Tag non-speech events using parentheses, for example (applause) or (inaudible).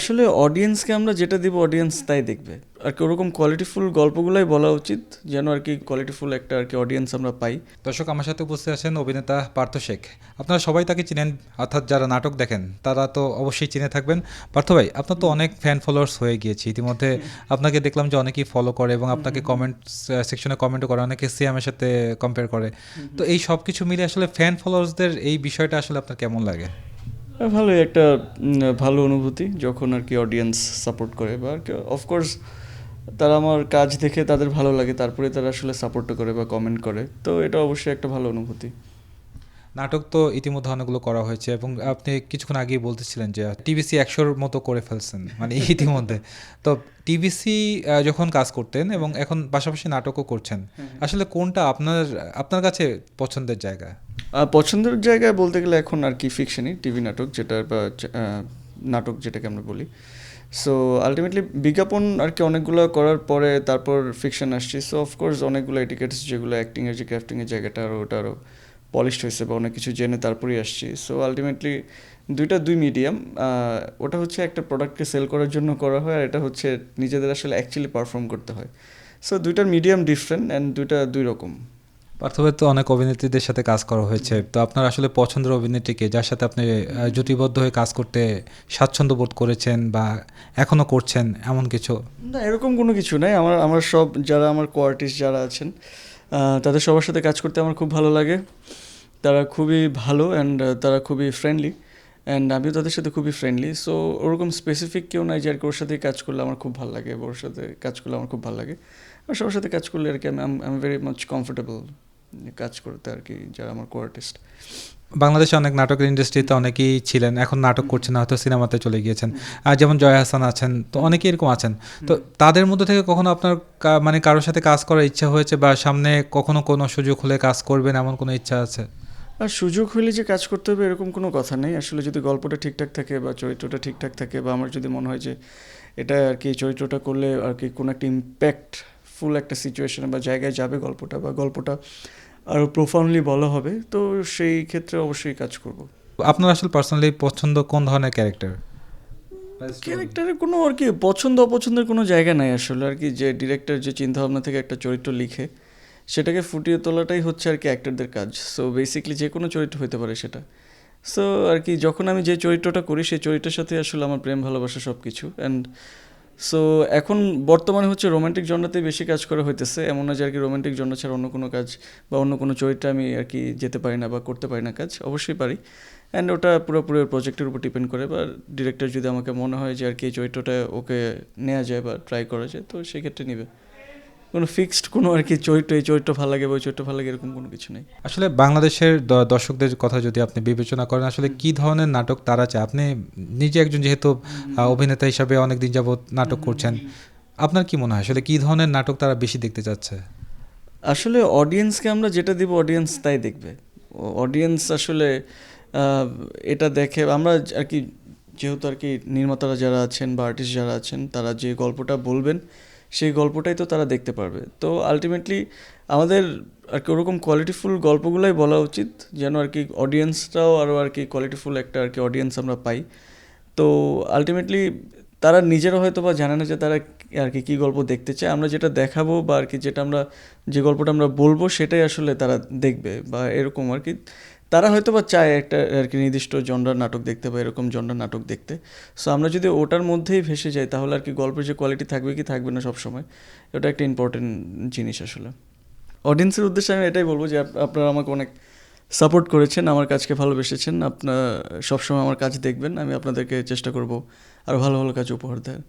আসলে অডিয়েন্সকে আমরা যেটা দিব অডিয়েন্স তাই দেখবে। আর কি ওরকম কোয়ালিটিফুল গল্পগুলাই বলা উচিত যেন আর কি কোয়ালিটিফুল একটা আর কি অডিয়েন্স আমরা পাই। দর্শক আমার সাথে উপস্থিত আছেন অভিনেতা পার্থ শেখ। আপনারা সবাই তাকে চিনেন অর্থাৎ যারা নাটক দেখেন তারা তো অবশ্যই চিনে থাকবেন। পার্থ ভাই আপনার তো অনেক ফ্যান ফলোয়ার্স হয়ে গিয়েছে। ইতিমধ্যে আপনাকে দেখলাম যে অনেকেই ফলো করে এবং আপনাকে কমেন্ট সেকশনে কমেন্টও করে অনেকে সিএমের সাথে কম্পেয়ার করে। তো এই সব কিছু মিলে আসলে ফ্যান ফলোয়ার্সদের এই বিষয়টা আসলে আপনার কেমন লাগে? ভালোই একটা ভালো অনুভূতি যখন আর কি অডিয়েন্স সাপোর্ট করে বা অফকোর্স তারা আমার কাজ দেখে তাদের ভালো লাগে, তারপরে তারা আসলে সাপোর্টও করে বা কমেন্ট করে, তো এটা অবশ্যই একটা ভালো অনুভূতি। নাটক তো ইতিমধ্যে অনেকগুলো করা হয়েছে এবং আপনি কিছুক্ষণ আগেই বলতেছিলেন যে টিভিসি একশোর মতো করে ফেলছেন মানে (laughs) ইতিমধ্যে। তো টিভিসি যখন কাজ করতেন এবং এখন পাশাপাশি নাটকও করছেন আসলে কোনটা আপনার আপনার কাছে পছন্দের জায়গা? পছন্দের জায়গায় বলতে গেলে এখন আর কি ফিকশনই টিভি নাটক যেটা বা নাটক যেটাকে আমরা বলি। সো আলটিমেটলি বিজ্ঞাপন আর কি অনেকগুলো করার পরে তারপর ফিকশন আসছি। সো অফকোর্স অনেকগুলো এটিকেটস যেগুলো অ্যাক্টিংয়ের যে ক্রাফটিংয়ের জায়গাটা আরও ওটা আরও পলিশড হয়েছে বা অনেক কিছু জেনে তারপরেই আসছি। সো আলটিমেটলি দুইটা দুই মিডিয়াম ওটা হচ্ছে একটা প্রোডাক্টকে সেল করার জন্য করা হয় আর এটা হচ্ছে নিজেদের আসলে অ্যাকচুয়ালি পারফর্ম করতে হয়। সো দুইটার মিডিয়াম ডিফারেন্ট অ্যান্ড দুইটা দুই রকম। পার্থভাই তো অনেক অভিনেত্রীদের সাথে কাজ করা হয়েছে। তো আপনার আসলে পছন্দের অভিনেত্রীকে যার সাথে আপনি জুটিবদ্ধ হয়ে কাজ করতে স্বাচ্ছন্দ্য বোধ করেছেন বা এখনও করছেন এমন কিছু? না এরকম কোনো কিছু নাই। আমার আমার সব যারা আমার কোয়ার্টিস্ট যারা আছেন তাদের সবার সাথে কাজ করতে আমার খুব ভালো লাগে। তারা খুবই ভালো অ্যান্ড তারা খুবই ফ্রেন্ডলি অ্যান্ড আমিও তাদের সাথে খুবই ফ্রেন্ডলি সো ওরকম স্পেসিফিক কেউ নাই যে আর কি ওর সাথে কাজ করলে আমার খুব ভালো লাগে ওর সাথে কাজ করলে আমার খুব ভালো লাগে। আর সবার সাথে কাজ করলে আর কি আমি আই ভেরি মাচ কমফোর্টেবল কাজ করতে আর কি যারা আমার কো আর্টিস্ট বাংলাদেশে অনেক নাটকের ইন্ডাস্ট্রিতে অনেকেই ছিলেন এখন নাটক করছেন না হয়তো সিনেমাতে চলে গিয়েছেন। আর যেমন জয় হাসান আছেন তো অনেকেই এরকম আছেন। তো তাদের মধ্যে থেকে কখনো আপনার মানে কারোর সাথে কাজ করার ইচ্ছা হয়েছে বা সামনে কখনো কোনো সুযোগ হলে কাজ করবেন এমন কোনো ইচ্ছা আছে? আর সুযোগ হলে যে কাজ করতে হবে এরকম কোনো কথা নেই। আসলে যদি গল্পটা ঠিকঠাক থাকে বা চরিত্রটা ঠিকঠাক থাকে বা আমার যদি মনে হয় যে এটা আর কি চরিত্রটা করলে আর কি কোনো একটা ইম্প্যাক্ট ফুল একটা সিচুয়েশনে বা জায়গায় যাবে গল্পটা বা গল্পটা আরও প্রোফাউন্ডলি বলা হবে তো সেই ক্ষেত্রে অবশ্যই কাজ করব। আপনার আসলে পার্সোনালি পছন্দ কোন ধরনের ক্যারেক্টার ক্যারেক্টারের কোনো আর কি পছন্দ অপছন্দের কোনো জায়গা নাই আসলে আর কি যে ডিরেক্টর যে চিন্তাভাবনা থেকে একটা চরিত্র লিখে সেটাকে ফুটিয়ে তোলাটাই হচ্ছে আর কি অ্যাক্টরদের কাজ। সো বেসিকলি যে কোনো চরিত্র হতে পারে সেটা। সো আর কি যখন আমি যে চরিত্রটা করি, সেই চরিত্রের সাথে আসলে আমার প্রেম, ভালোবাসা সব কিছু অ্যান্ড সো এখন বর্তমানে হচ্ছে রোমান্টিক জনরাতেই বেশি কাজ করা হইতেছে। এমন না যে আর কি রোমান্টিক জনরা ছাড়া অন্য কোনো কাজ বা অন্য কোনো চরিত্রে আমি আর কি যেতে পারি না বা করতে পারি না কাজ। অবশ্যই পারি। অ্যান্ড ওটা পুরোপুরি প্রজেক্টের উপর ডিপেন্ড করে। বা ডিরেক্টর যদি আমাকে মনে হয় যে আর কি এই চরিত্রটা ওকে নেওয়া যায় বা ট্রাই করা যায়, তো সেক্ষেত্রে নেবে। কোনো ফিক্সড কোনো আর কি চরিত্র এই চরিত্র ভালো লাগে বা ওই চরিত্র ভালো লাগে এরকম কোনো কিছু নেই। আসলে বাংলাদেশের দর্শকদের কথা যদি আপনি বিবেচনা করেন আসলে কি ধরনের নাটক তারা চায়? আপনি নিজে একজন যেহেতু অভিনেতা হিসাবে অনেকদিন যাবত নাটক করছেন আপনার কি মনে হয়? আসলে কি ধরনের নাটক তারা বেশি দেখতে চাচ্ছে? আসলে অডিয়েন্সকে আমরা যেটা দিব অডিয়েন্স তাই দেখবে। অডিয়েন্স আসলে এটা দেখে আমরা আর কি যেহেতু আর কি নির্মাতারা যারা আছেন বা আর্টিস্ট যারা আছেন তারা যে গল্পটা বলবেন সেই গল্পটাই তো তারা দেখতে পারবে। তো আলটিমেটলি আমাদের আর কি ওরকম কোয়ালিটিফুল গল্পগুলোই বলা উচিত, যেন আর কি অডিয়েন্সটাও আরও আর কি কোয়ালিটিফুল একটা আর কি অডিয়েন্স আমরা পাই। তো আলটিমেটলি তারা নিজেরা হয়তো বা জানে না যে তারা আর কি কী গল্প দেখতে চায়। আমরা যেটা দেখাবো বা আর কি যেটা আমরা, যে গল্পটা আমরা বলব সেটাই আসলে তারা দেখবে বা এরকম আর কি। তারা হয়তো বা চায় একটা আর কি নির্দিষ্ট জন্ডার নাটক দেখতে বা এরকম জন্ডার নাটক দেখতে। সো আমরা যদি ওটার মধ্যেই ভেসে যাই, তাহলে আর কি গল্পের যে কোয়ালিটি থাকবে কি থাকবে না সবসময় এটা একটা ইম্পর্টেন্ট জিনিস আসলে। অডিয়েন্সের উদ্দেশ্যে আমি এটাই বলব যে আপনারা আমাকে অনেক সাপোর্ট করেছেন, আমার কাজকে ভালোবেসেছেন। আপনার সবসময় আমার কাজ দেখবেন, আমি আপনাদেরকে চেষ্টা করব আরও ভালো ভালো কাজ উপহার দেওয়ার।